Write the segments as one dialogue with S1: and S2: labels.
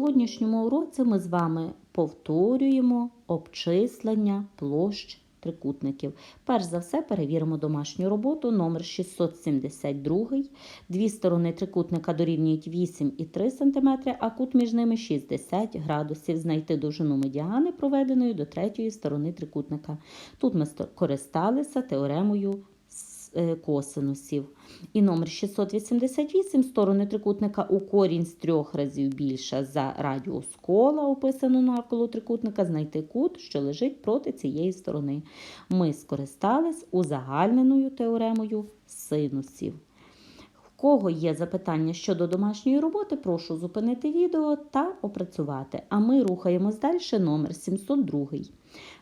S1: сьогоднішньому уроці ми з вами повторюємо обчислення площ трикутників. Перш за все перевіримо домашню роботу номер 672. Дві сторони трикутника дорівнюють 8,3 см, а кут між ними 60 градусів. Знайти довжину медіани, проведеної до третьої сторони трикутника. Тут ми користалися теоремою косинусів. І номер 688 сторони трикутника у корінь з трьох разів більша за радіус кола, описану навколо трикутника, знайти кут, що лежить проти цієї сторони. Ми скористались узагальненою теоремою синусів. В кого є запитання щодо домашньої роботи, прошу зупинити відео та опрацювати. А ми рухаємось далі, номер 702.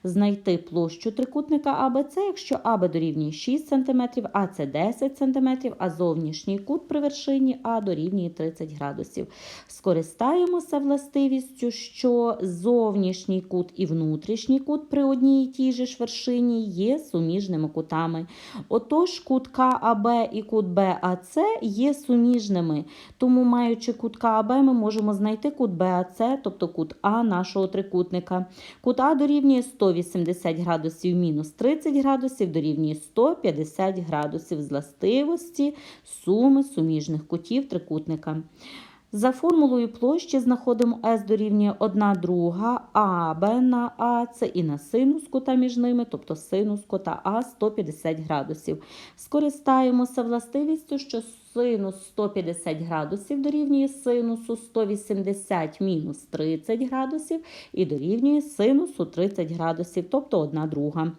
S1: Знайти площу трикутника АБЦ, якщо АБ дорівнює 6 см, АЦ 10 см, а зовнішній кут при вершині А дорівнює 30 градусів. Скористаємося властивістю, що зовнішній кут і внутрішній кут при одній і тій же ж вершині є суміжними кутами. Отож, кут КАБ і кут БАЦ є суміжними, тому, маючи кут КАБ, ми можемо знайти кут БАЦ, тобто кут А нашого трикутника. Кут А дорівнює 180 градусів мінус 30 градусів дорівнює 150 градусів з властивості суми суміжних кутів трикутника. За формулою площі знаходимо S дорівнює 1 друга АБ на А, це і на синус кута між ними, тобто синус кута А 150 градусів. Скористаємося властивістю, що синус 150 градусів дорівнює синусу 180 мінус 30 градусів і дорівнює синусу 30 градусів, тобто 1 друга.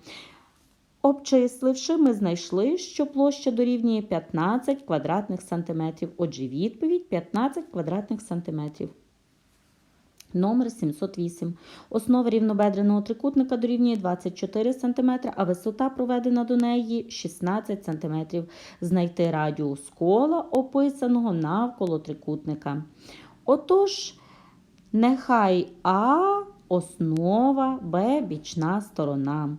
S1: Обчисливши, ми знайшли, що площа дорівнює 15 квадратних сантиметрів. Отже, відповідь 15 квадратних сантиметрів. Номер 708. Основа рівнобедреного трикутника дорівнює 24 см, а висота проведена до неї 16 см. Знайти радіус кола, описаного навколо трикутника. Отож, нехай А основа, Б бічна сторона.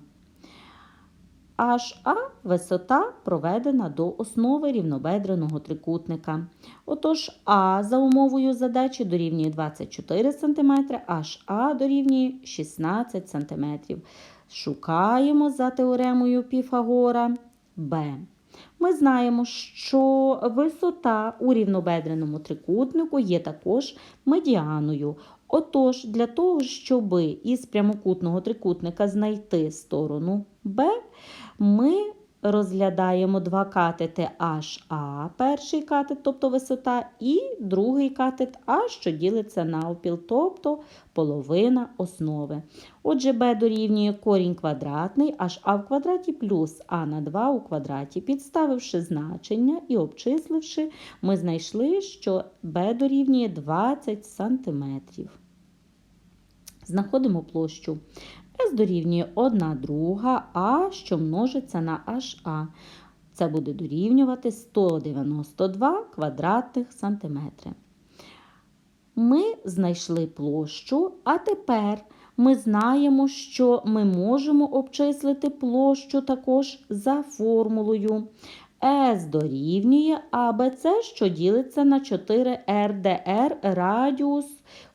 S1: HA висота проведена до основи рівнобедреного трикутника. Отож, А за умовою задачі дорівнює 24 см, HA дорівнює 16 см. Шукаємо за теоремою Піфагора Б. Ми знаємо, що висота у рівнобедреному трикутнику є також медіаною. Отож, для того, щоб із прямокутного трикутника знайти сторону Б, ми розглядаємо два катети HA, перший катет, тобто висота, і другий катет А, що ділиться на опіл, тобто половина основи. Отже, b дорівнює корінь квадратний, а в квадраті плюс а на 2 у квадраті. Підставивши значення і обчисливши, ми знайшли, що b дорівнює 20 см. Знаходимо площу. S дорівнює 1 друга А, що множиться на HA. Це буде дорівнювати 192 квадратних сантиметри. Ми знайшли площу, а тепер ми знаємо, що ми можемо обчислити площу також за формулою. S дорівнює АБЦ, що ділиться на 4 РДР радіус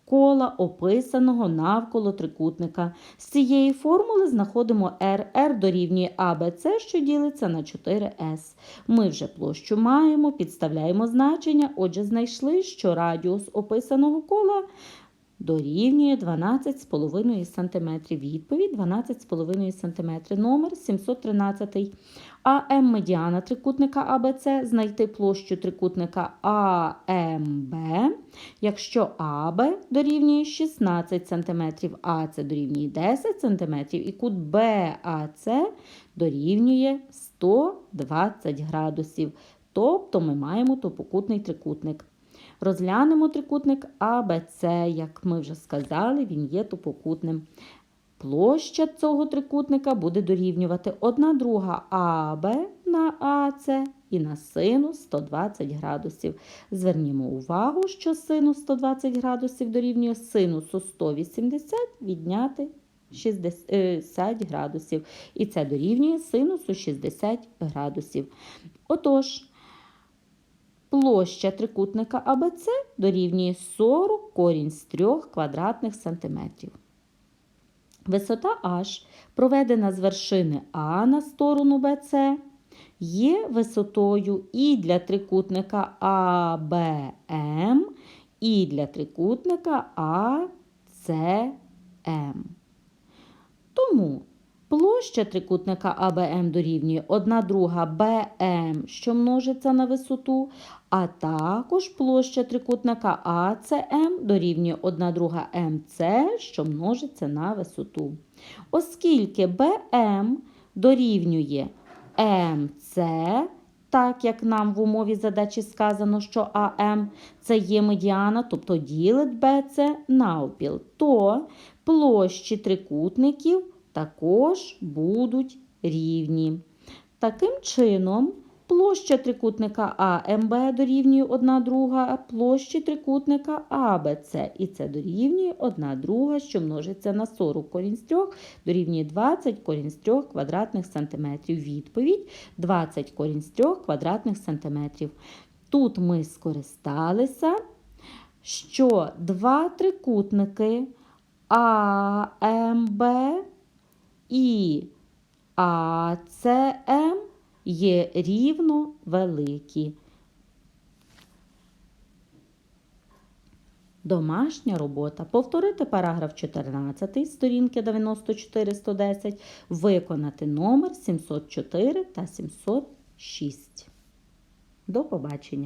S1: кола, описаного навколо трикутника. З цієї формули знаходимо RR дорівнює АБЦ, що ділиться на 4С. Ми вже площу маємо, підставляємо значення, отже, знайшли, що радіус описаного кола. Дорівнює 12,5 см. Відповідь 12,5 см. Номер 713. АМ медіана трикутника АБЦ знайти площу трикутника АМБ, якщо АБ дорівнює 16 см, АЦ дорівнює 10 см і кут БАЦ дорівнює 120 градусів. Тобто ми маємо топокутний трикутник. Розглянемо трикутник АБЦ, як ми вже сказали, він є топокутним. Площа цього трикутника буде дорівнювати 1 друга АБ на АЦ і на синус 120 градусів. Звернімо увагу, що синус 120 градусів дорівнює синусу 180 відняти 60 градусів. І це дорівнює синусу 60 градусів. Отож, Площа трикутника АБЦ дорівнює 40 корінь з 3 квадратних сантиметрів. Висота H, проведена з вершини А на сторону BC, є висотою і для трикутника ABM, і для трикутника ACM. Тому площа трикутника АБМ дорівнює 1 друга БМ, що множиться на висоту, а також площа трикутника АЦМ дорівнює 1 друга МЦ, що множиться на висоту. Оскільки БМ дорівнює МЦ, так як нам в умові задачі сказано, що АМ це є медіана, тобто ділить БЦ навпіл, то площі трикутників також будуть рівні. Таким чином, площа трикутника АМБ дорівнює 1 друга площі трикутника АБЦ. І це дорівнює 1 друга, що множиться на 40 корінь з 3, дорівнює 20 корінь з 3 квадратних сантиметрів. Відповідь 20 корінь з 3 квадратних сантиметрів. Тут ми скористалися, що два трикутники АМБ і АЦМ є рівно великі. Домашня робота. Повторити параграф 14 сторінки 94-110, виконати номер 704 та 706. До побачення!